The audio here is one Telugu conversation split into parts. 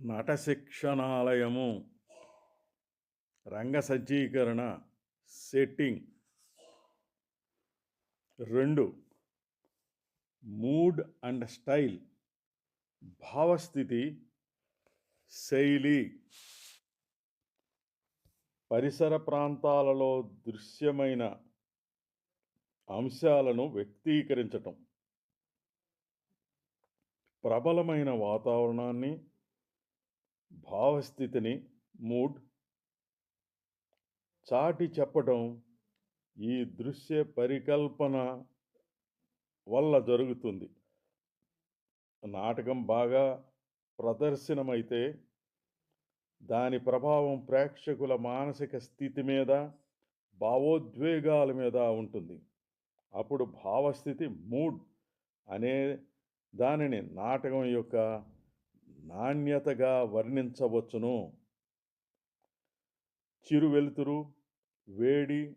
నటశిక్షణాలయము. రంగ సజ్జీకరణ సెట్టింగ్. రెండు మూడ్ అండ్ స్టైల్. భావస్థితి శైలి. పరిసర ప్రాంతాలలో దృశ్యమైన అంశాలను వ్యక్తీకరించటం. ప్రబలమైన వాతావరణాన్ని భావస్థితిని మూడ్ చాటి చెప్పటం ఈ దృశ్య పరికల్పన వల్ల జరుగుతుంది. నాటకం బాగా ప్రదర్శనమైతే దాని ప్రభావం ప్రేక్షకుల మానసిక స్థితి మీద భావోద్వేగాల మీద ఉంటుంది. అప్పుడు భావస్థితి మూడ్ అనే దానిని నాటకం యొక్క నాణ్యతగా వర్ణించవచ్చును. చిరు వెలుతురు వేడి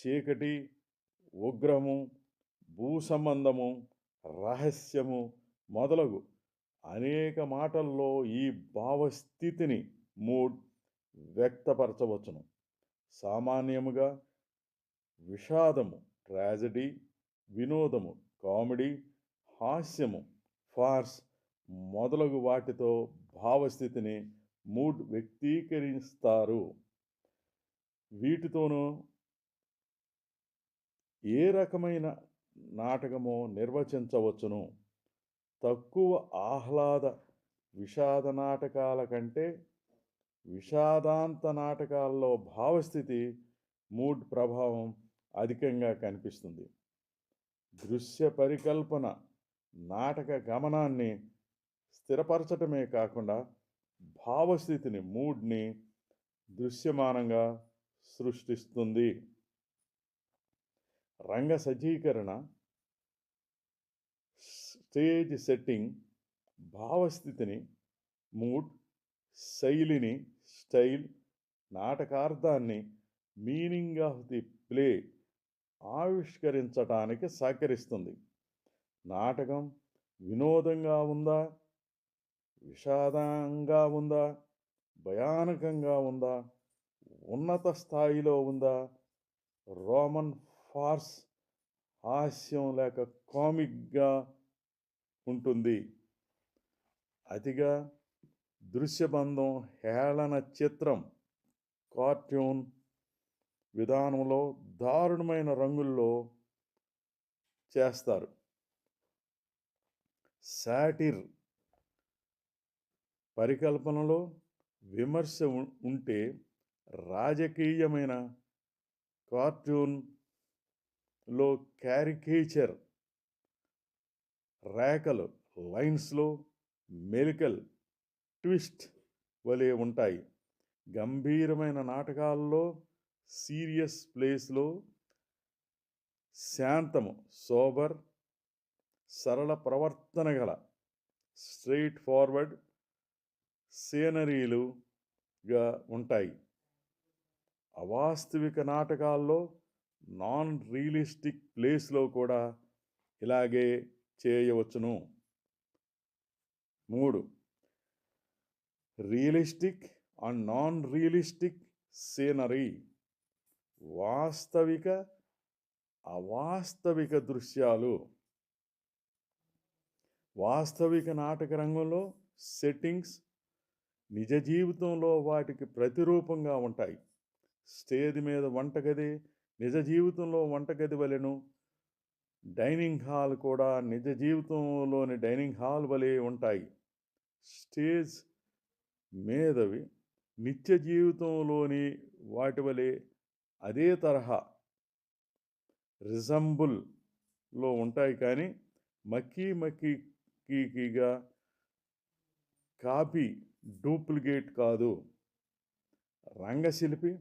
చీకటి ఉగ్రము భూసంబంధము రహస్యము మొదలగు అనేక మాటల్లో ఈ భావస్థితిని మూడ్ వ్యక్తపరచవచ్చును. సామాన్యముగా విషాదము ట్రాజడీ వినోదము కామెడీ హాస్యము ఫార్స్ మొదలగు వాటితో భావస్థితిని మూడ్ వ్యక్తీకరిస్తారు. వీటితోనూ ఏ రకమైన నాటకమో నిర్వచించవచ్చును. తక్కువ ఆహ్లాద విషాద నాటకాల కంటే విషాదాంత నాటకాల్లో భావస్థితి మూడ్ ప్రభావం అధికంగా కనిపిస్తుంది. దృశ్య పరికల్పన నాటక గమనాన్ని స్థిరపరచటమే కాకుండా భావస్థితిని మూడ్ని దృశ్యమానంగా సృష్టిస్తుంది. రంగ సజ్జీకరణ స్టేజ్ సెట్టింగ్ భావస్థితిని మూడ్ శైలిని స్టైల్ నాటకార్థాన్ని మీనింగ్ ఆఫ్ ది ప్లే ఆవిష్కరించటానికి సహకరిస్తుంది. నాటకం వినోదంగా ఉందా? విషాదంగా ఉందా? భయానకంగా ఉందా? ఉన్నత స్థాయిలో ఉందా? రోమన్ ఫార్స్ హాస్యం లేక కామిక్గా ఉంటుంది. అతిగా దృశ్యబంధం హేళన చిత్రం కార్టూన్ విధానంలో దారుణమైన రంగుల్లో చేస్తారు. శాటిర్ పరికల్పనలో విమర్శ ఉం- ఉంటే రాజకీయమైన కార్టూన్లో క్యారికేచర్ రేఖలు లైన్స్లో మెలికల్ ట్విస్ట్ వలె ఉంటాయి. గంభీరమైన నాటకాల్లో సీరియస్ ప్లేస్లో శాంతము సోబర్ సరళ ప్రవర్తన గల స్ట్రైట్ ఫార్వర్డ్ సీనరీలుగా ఉంటాయి. అవాస్తవిక నాటకాల్లో నాన్ రియలిస్టిక్ ప్లేస్లో కూడా ఇలాగే చేయవచ్చును. మూడు realistic and non realistic scenery. వాస్తవిక అవాస్తవిక దృశ్యాలు. వాస్తవిక నాటక రంగంలో సెట్టింగ్స్ నిజ జీవితంలో వాటికి ప్రతిరూపంగా ఉంటాయి. స్టేజ్ మీద వంటగది నిజ జీవితంలో వంటగది వలెను డైనింగ్ హాల్ కూడా నిజ జీవితంలోని డైనింగ్ హాల్ వలె ఉంటాయి. స్టేజ్ మీదవి నిత్య జీవితంలోని వాటి వలె అదే తరహా రిజంబుల్లో ఉంటాయి కానీ మక్కీ మక్కీగా కాపీ డూప్లికేట్ కాదు. రంగశిల్పి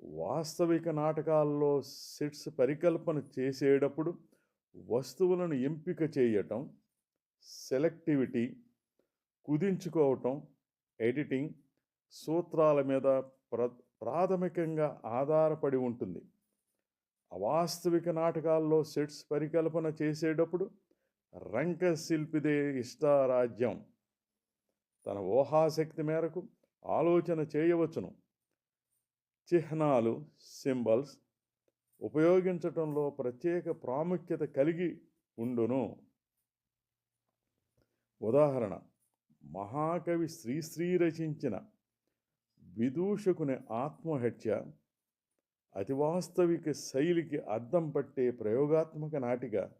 వాస్తవిక నాటకాల్లో సెట్స్ పరికల్పన చేసేటప్పుడు వస్తువులను ఎంపిక చేయటం సెలెక్టివిటీ కుదించుకోవటం ఎడిటింగ్ సూత్రాల మీద ప్ర ప్రాథమికంగా ఆధారపడి ఉంటుంది. అవాస్తవిక నాటకాల్లో సెట్స్ పరికల్పన చేసేటప్పుడు రంగశిల్పిదే ఇష్టారాజ్యం. తన ఊహాశక్తి మేరకు ఆలోచన చేయవచ్చును. చిహ్నాలు సింబల్స్ ఉపయోగించటంలో ప్రత్యేక ప్రాముఖ్యత కలిగి ఉండును. ఉదాహరణ మహాకవి శ్రీశ్రీ రచించిన విదూషకుని ఆత్మహత్య అతివాస్తవిక శైలికి అద్దం పట్టే ప్రయోగాత్మక నాటిక.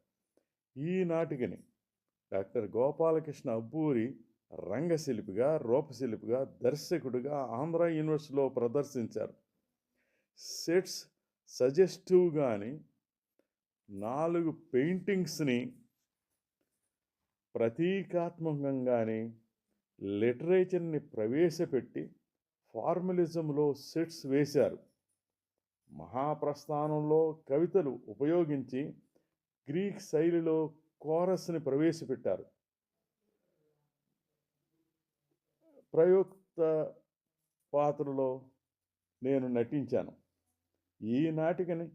ఈ నాటికని డాక్టర్ గోపాలకృష్ణ అబ్బూరి రంగశిల్పిగా రూపశిల్పిగా దర్శకుడిగా ఆంధ్ర యూనివర్సిటీలో ప్రదర్శించారు. సెట్స్ సజెస్టివ్గాని నాలుగు పెయింటింగ్స్ని ప్రతీకాత్మకంగానే లిటరేచర్ని ప్రవేశపెట్టి ఫార్మలిజంలో సెట్స్ వేశారు. మహాప్రస్థానంలో కవితలు ఉపయోగించి గ్రీక్ శైలిలో కోరస్ని ప్రవేశపెట్టారు. ప్రయుక్త పాత్రలో నేను నటించాను. ఈ నాటికని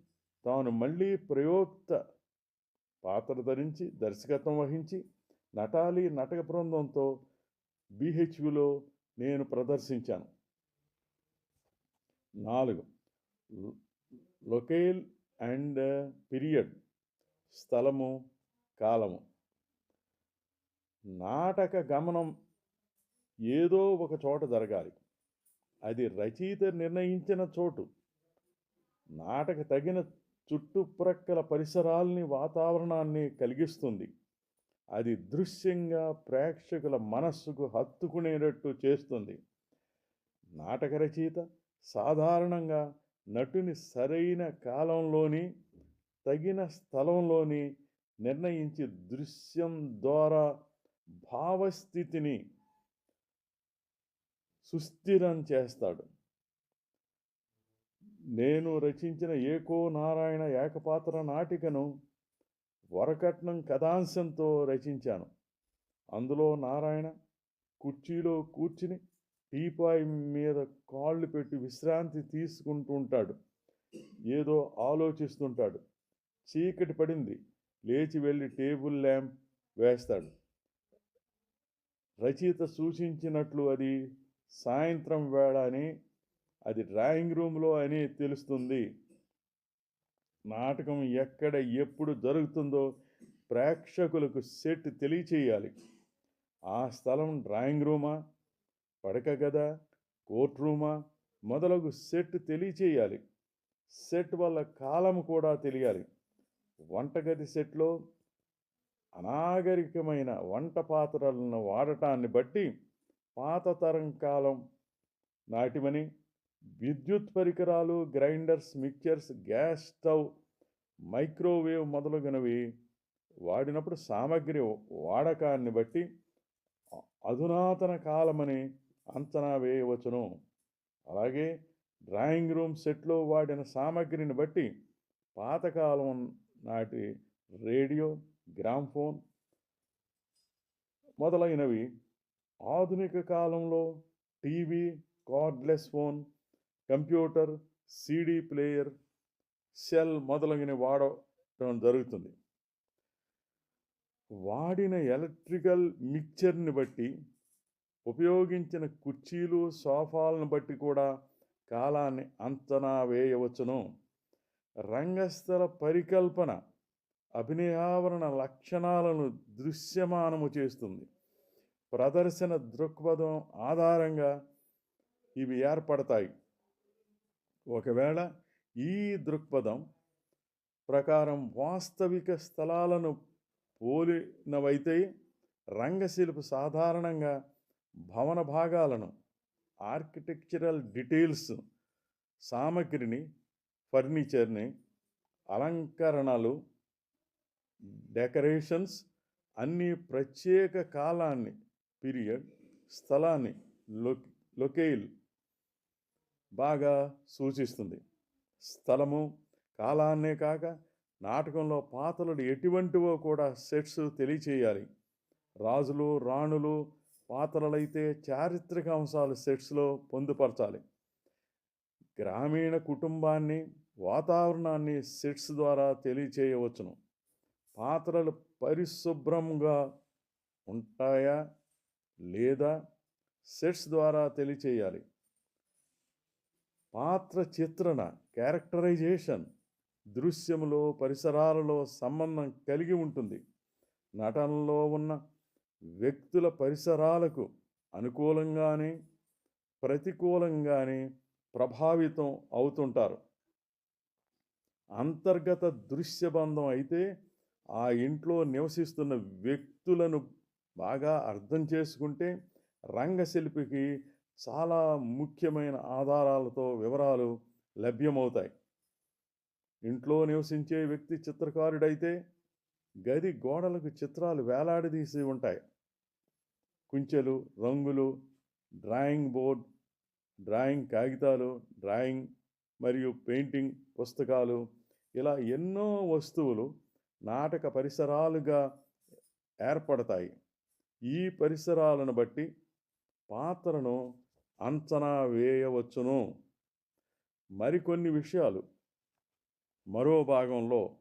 తాను మళ్ళీ ప్రయోక్త పాత్ర ధరించి దర్శకత్వం వహించి నటాలి నాటక బృందంతో బీహెచ్యులో నేను ప్రదర్శించాను. నాలుగు. లొకేల్ అండ్ పీరియడ్ స్థలము కాలము. నాటక గమనం ఏదో ఒక చోట జరగాలి. అది రచయిత నిర్ణయించిన చోటు. నాటక తగిన చుట్టుప్రక్కల పరిసరాల్ని వాతావరణాన్ని కలిగిస్తుంది. అది దృశ్యంగా ప్రేక్షకుల మనస్సుకు హత్తుకునేటట్టు చేస్తుంది. నాటక రచయిత సాధారణంగా నటుని సరైన కాలంలోని తగిన స్థలంలోని నిర్ణయించి దృశ్యం ద్వారా భావస్థితిని సుస్థిరం చేస్తాడు. నేను రచించిన ఏకో నారాయణ ఏకపాత్ర నాటికను వరకట్నం కథాంశంతో రచించాను. అందులో నారాయణ కుర్చీలో కూర్చుని టీపాయ్ మీద కాళ్ళు పెట్టి విశ్రాంతి తీసుకుంటూ ఉంటాడు ఏదో ఆలోచిస్తుంటాడు. చీకటి పడింది. లేచి వెళ్ళి టేబుల్ ల్యాంప్ వేస్తాడు. రచయిత సూచించినట్లు అది సాయంత్రం వేళ అని అది డ్రాయింగ్ రూమ్లో అని తెలుస్తుంది. నాటకం ఎక్కడ ఎప్పుడు జరుగుతుందో ప్రేక్షకులకు సెట్ తెలియచేయాలి. ఆ స్థలం డ్రాయింగ్ రూమా పడక గదా కోర్ట్ రూమా మొదలగు సెట్ తెలియచేయాలి. సెట్ వల్ల కాలం కూడా తెలియాలి. వంటగది సెట్లో అనాగరికమైన వంట పాత్రలను వాడటాన్ని బట్టి పాత తరం కాలం నాటివని విద్యుత్ పరికరాలు grinders mixers gas stove microwave మొదలగునవి వాడినప్పుడు సామగ్రి వాడకాన్ని బట్టి అధునాతన కాలమని అంచనా వేయవచ్చును. అలాగే డ్రాయింగ్ రూమ్ సెట్లో వాడిన సామగ్రిని బట్టి పాతకాలం నాటి రేడియో గ్రామ్ఫోన్ మొదలైనవి ఆధునిక కాలంలో TV cordless phone computer CD player cell మొదలగిన వాడటం జరుగుతుంది. వాడిన ఎలక్ట్రికల్ మిక్చర్ని బట్టి ఉపయోగించిన కుర్చీలు సోఫాలను బట్టి కూడా కాలాన్ని అంచనా వేయవచ్చును. రంగస్థల పరికల్పన అభినయావరణ లక్షణాలను దృశ్యమానము చేస్తుంది. ప్రదర్శన దృక్పథం ఆధారంగా ఇవి ఏర్పడతాయి. ఒకవేళ ఈ దృక్పథం ప్రకారం వాస్తవిక స్థలాలను పోలినవైతే రంగశిల్ప సాధారణంగా భవన భాగాలను ఆర్కిటెక్చరల్ డీటెయిల్స్ సామగ్రిని ఫర్నిచర్ని అలంకరణలు డెకరేషన్స్ అన్ని ప్రత్యేక కాలాన్ని పీరియడ్ స్థలాన్ని లో లొకేల్ బాగా సూచిస్తుంది. స్థలము కాలాన్నే కాక నాటకంలో పాత్రలు ఎటువంటివో కూడా సెట్స్ తెలియచేయాలి. రాజులు రాణులు పాత్రలైతే చారిత్రక అంశాలు సెట్స్లో పొందుపరచాలి. గ్రామీణ కుటుంబాన్ని వాతావరణాన్ని సెట్స్ ద్వారా తెలియచేయవచ్చును. పాత్రలు పరిశుభ్రంగా ఉంటాయా? లేదా సెట్స్ ద్వారా తెలియచేయాలి. పాత్ర చిత్రణ క్యారెక్టరైజేషన్ దృశ్యములో పరిసరాలలో సంబంధం కలిగి ఉంటుంది. నటనలో ఉన్న వ్యక్తుల పరిసరాలకు అనుకూలంగానే ప్రతికూలంగానే ప్రభావితం అవుతుంటారు. అంతర్గత దృశ్యబంధం అయితే ఆ ఇంట్లో నివసిస్తున్న వ్యక్తులను బాగా అర్థం చేసుకుంటే రంగశిల్పికి చాలా ముఖ్యమైన ఆధారాలతో వివరాలు లభ్యమవుతాయి. ఇంట్లో నివసించే వ్యక్తి చిత్రకారుడైతే గది గోడలకు చిత్రాలు వేలాడదీసి ఉంటాయి. కుంచెలు రంగులు డ్రాయింగ్ బోర్డ్ డ్రాయింగ్ కాగితాలు డ్రాయింగ్ మరియు పెయింటింగ్ పుస్తకాలు ఇలా ఎన్నో వస్తువులు నాటక పరిసరాలుగా ఏర్పడతాయి. ఈ పరిసరాలను బట్టి పాత్రను అంచనా వేయవచ్చును. మరికొన్ని విషయాలు. మరో భాగంలో